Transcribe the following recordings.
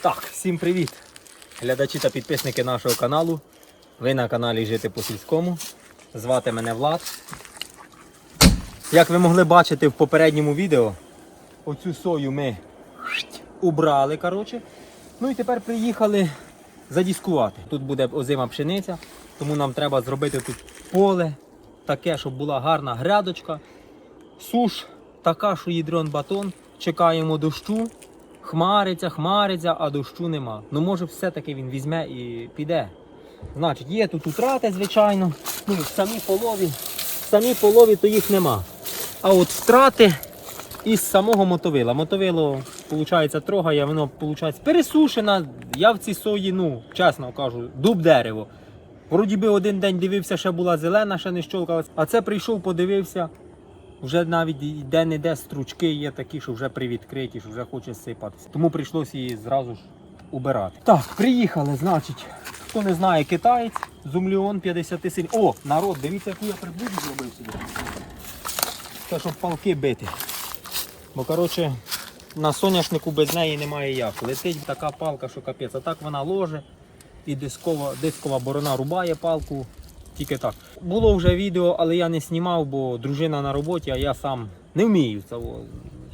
Так, всім привіт! Глядачі та підписники нашого каналу. Ви на каналі Жити по сільському. Звати мене Влад. Як ви могли бачити в попередньому відео, оцю сою ми убрали. коротше. Ну і тепер приїхали задіскувати. Тут буде озима пшениця, тому нам треба зробити тут поле, таке, щоб була гарна грядочка. Суш така, що їдрон батон. Чекаємо дощу. Хмариться, хмариться, а дощу нема. Ну може все-таки він візьме і піде. Значить, є тут утрати, звичайно. Ну, самі полові. Самі полові то їх нема. А от втрати із самого мотовила. Мотовило, виходить, трогає, воно виходить пересушена. Я в цій сої, ну, чесно кажу, дуб дерево. Вроді би один день дивився, ще була зелена, ще не щолкалась. А це прийшов, подивився. Вже навіть де-не-де стручки є такі, що вже привідкриті, що вже хоче сипатися. Тому прийшлося її зразу ж убирати. Так, приїхали, значить, хто не знає, китаєць, зумліон 50 силь. О, народ, дивіться, яку я приблуду зробив собі. Це щоб палки бити. Бо, коротше, на соняшнику без неї немає як. Летить така палка, що капець. А так вона ложе і дискова, дискова борона рубає палку. Тільки так. Було вже відео, але я не знімав, бо дружина на роботі, а я сам не вмію цього.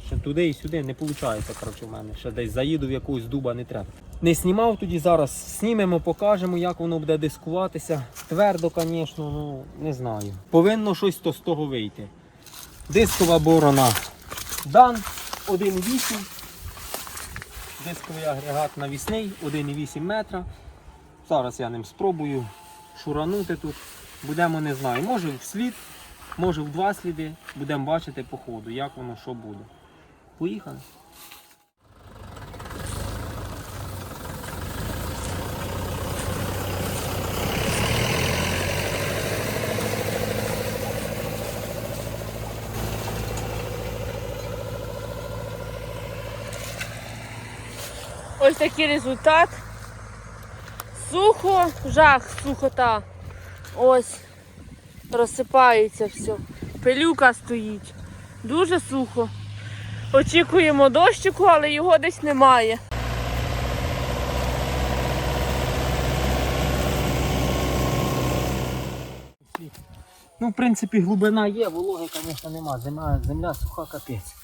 Ще туди і сюди не виходить, коротше, в мене. Ще десь заїду в якусь дуба не треба. Не знімав тоді зараз, знімемо, покажемо, як воно буде дискуватися. Твердо, звісно, ну не знаю. Повинно щось то з того вийти. Дискова борона Дан 1,8. Дисковий агрегат навісний 1,8 метра. Зараз я ним спробую шуранути тут. Будемо не знаю. Може в слід, може в два сліди. Будемо бачити по ходу, як воно що буде. Поїхали. Ось такий результат. Сухо, жах, сухота. Ось розсипається все. Пилюка стоїть. Дуже сухо. Очікуємо дощику, але його десь немає. Ну, в принципі, глибина є, вологи, звісно, нема. Земля, земля суха капець.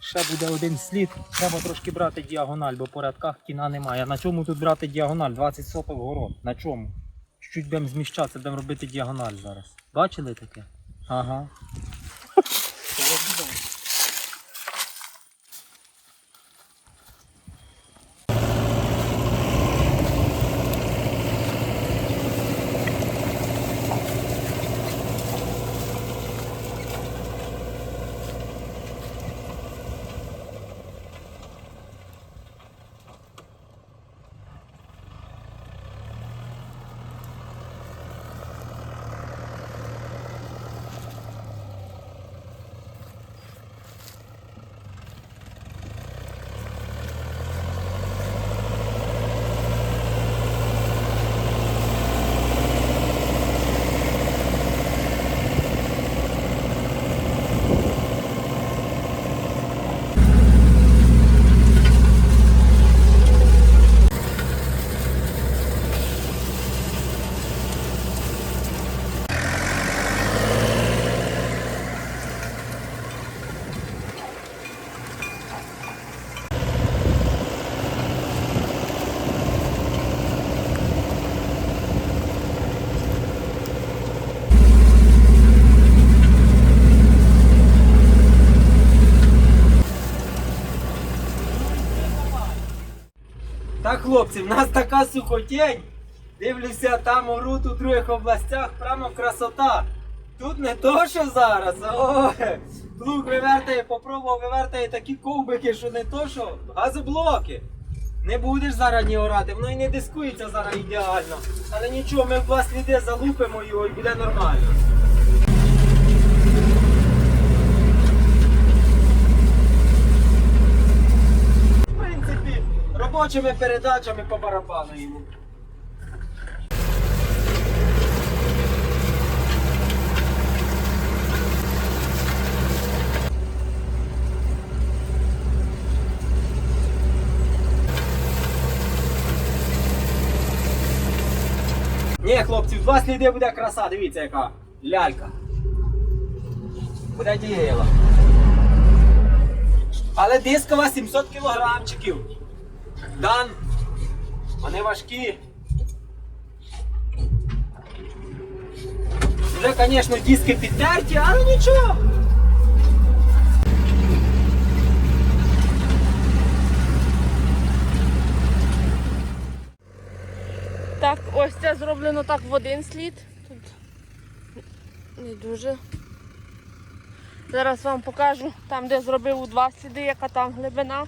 Ще буде один слід. Треба трошки брати діагональ, бо по рядках кіна немає. На чому тут брати діагональ? 20 соток город. На чому? Чуть будемо зміщатися, будемо робити діагональ зараз. Бачили таке? Ага. Так, хлопці, в нас така сухотень. Дивлюся, там орут у других областях, прямо красота. Тут не то, що зараз. О, плуг вивертає, попробував вивертає такі ковбики, що не то, що газоблоки. Не будеш зараз ні орати, воно і не дискується зараз ідеально. Але нічого, ми в два сліди залупимо його і буде нормально. робочими передачами по барабану йому. Ні, хлопці, два сліди буде краса, дивіться яка лялька. Буде діяла. Але дискова 700 кілограмчиків. Дан. Вони важкі. Вже, звісно, диски підтерті, але нічого. Так, ось це зроблено так в один слід. Тут не дуже. Зараз вам покажу там, де зробив у два сліди, яка там глибина.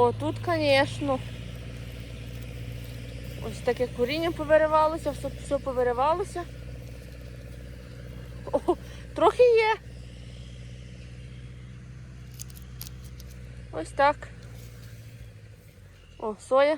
О, тут, звісно. Ось таке коріння повиривалося, все, все повиривалося. О, трохи є. Ось так. О, соя.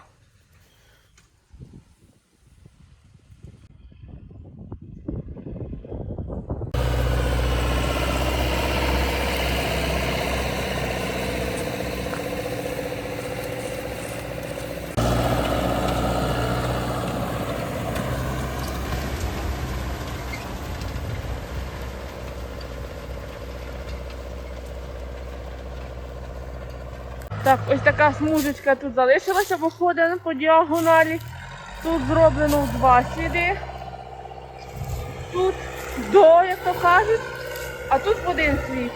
Так, ось така смужечка тут залишилася, бо ходить по діагоналі. Тут зроблено два сліди. Тут до, як то кажуть, а тут один слід.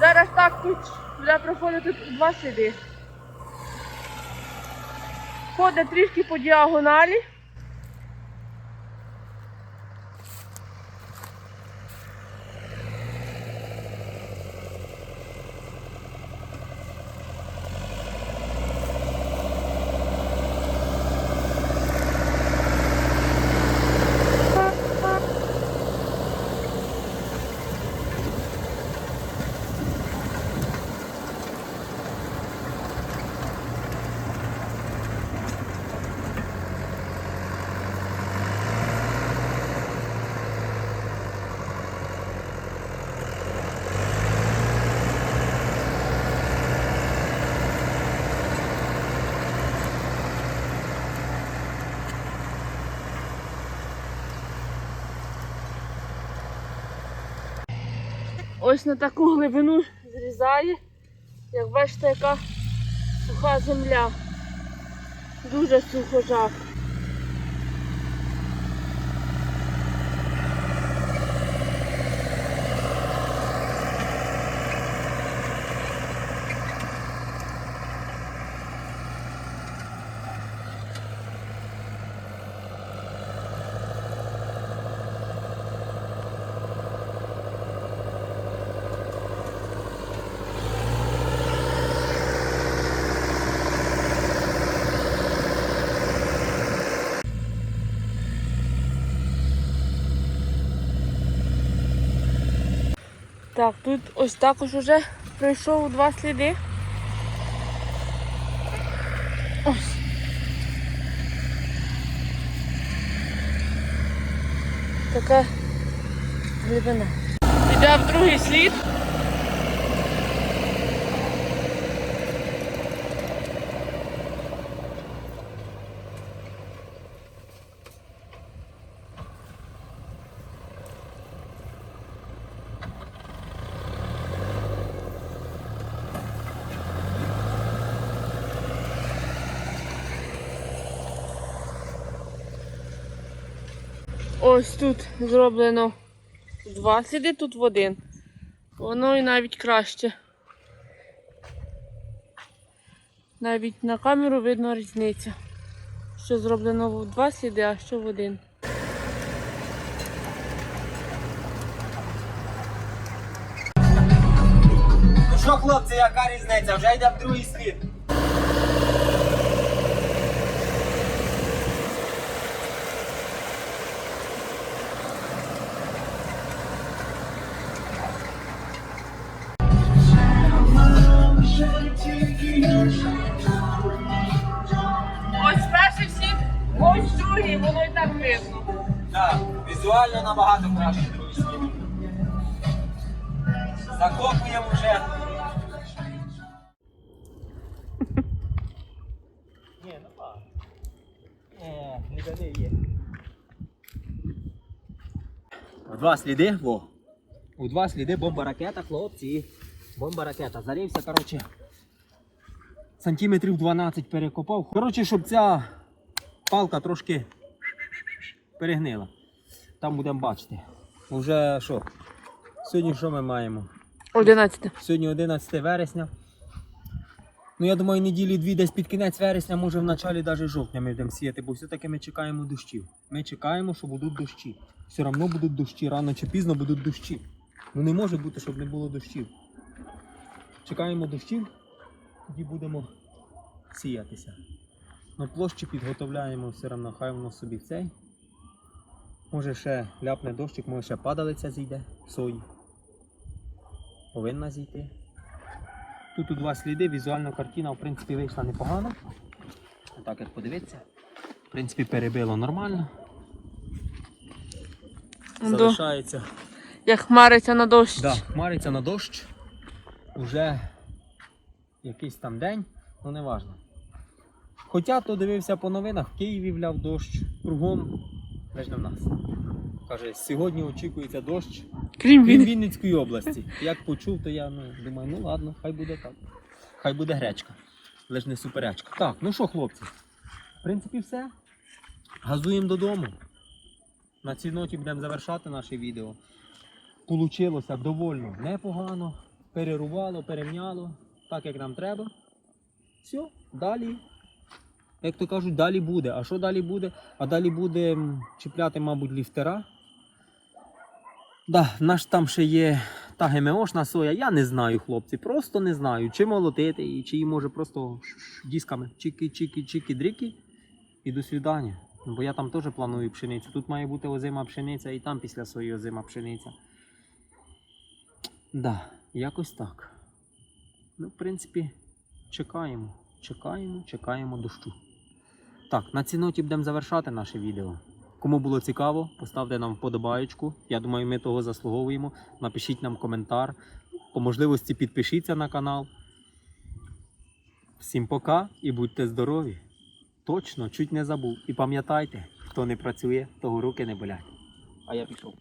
Зараз так тут буде проходити два сліди. Ходить трішки по діагоналі. Ось на таку глибину зрізає. Як бачите, яка суха земля. Дуже сухо жах. Так, тут ось також уже пройшов два сліди. Ось. Така глибина. Йде в другий слід. Ось тут зроблено два сліди, тут в один. Воно і навіть краще. Навіть на камеру видно різниця. Що зроблено в два сліди, а що в один. Ну що, хлопці, яка різниця? Вже йде в другий слід. Візуально набагато краще. Закопуємо вже. Ні, нормально. Ні, Вже не є. У два сліди, во. У два сліди бомба ракета, хлопці. Бомба ракета. Зарився, коротше. Сантиметрів 12 перекопав. Коротше, щоб ця палка трошки перегнила. Там будемо бачити. Уже що? Сьогодні що ми маємо? 11. Сьогодні 11 вересня. Ну, я думаю, неділі дві десь під кінець вересня, може в началі навіть жовтня ми будемо сіяти, бо все-таки ми чекаємо дощів. Ми чекаємо, що будуть дощі. Все одно будуть дощі, рано чи пізно будуть дощі. Ну не може бути, щоб не було дощів. Чекаємо дощів, тоді будемо сіятися. На площі підготовляємо все одно, хай воно собі цей. Може ще ляпне дощик, може ще падалиця зійде сої повинна зійти. Тут у два сліди, візуальна картина, в принципі, вийшла непогано. Так як подивитися. В принципі, перебило нормально. Залишається. як хмариться на дощ. Да, хмариться на дощ. Уже якийсь там день, ну не важно. Хоча то дивився по новинах, в Києві вляв дощ, кругом, лише не в нас. Каже, сьогодні очікується дощ Крім він. Вінницької області. Як почув, то я ну, думаю, ну ладно, хай буде так. Хай буде гречка. Лиш не суперечка. Так, ну що, хлопці? В принципі, все. Газуємо додому. На цій ноті будемо завершати наше відео. Получилося довольно непогано. Перерувало, перемняло, так як нам треба. Все, далі. Як то кажуть, далі буде. А що далі буде? А далі буде чіпляти, мабуть, ліфтера. Да, в нас там ще є та ГМОшна соя, я не знаю, хлопці, просто не знаю, чи молотити, і чи може просто дисками чики-чики-чики-дрики і до свідання. Бо я там теж планую пшеницю. Тут має бути озима пшениця і там після сої озима пшениця. Да, якось так. Ну, в принципі, чекаємо, чекаємо, чекаємо дощу. Так, на цій ноті будемо завершати наше відео. Кому було цікаво, поставте нам вподобаєчку. Я думаю, ми того заслуговуємо. Напишіть нам коментар. По можливості підпишіться на канал. Всім пока і будьте здорові. Точно, чуть не забув. І пам'ятайте, хто не працює, того руки не болять. А я пішов.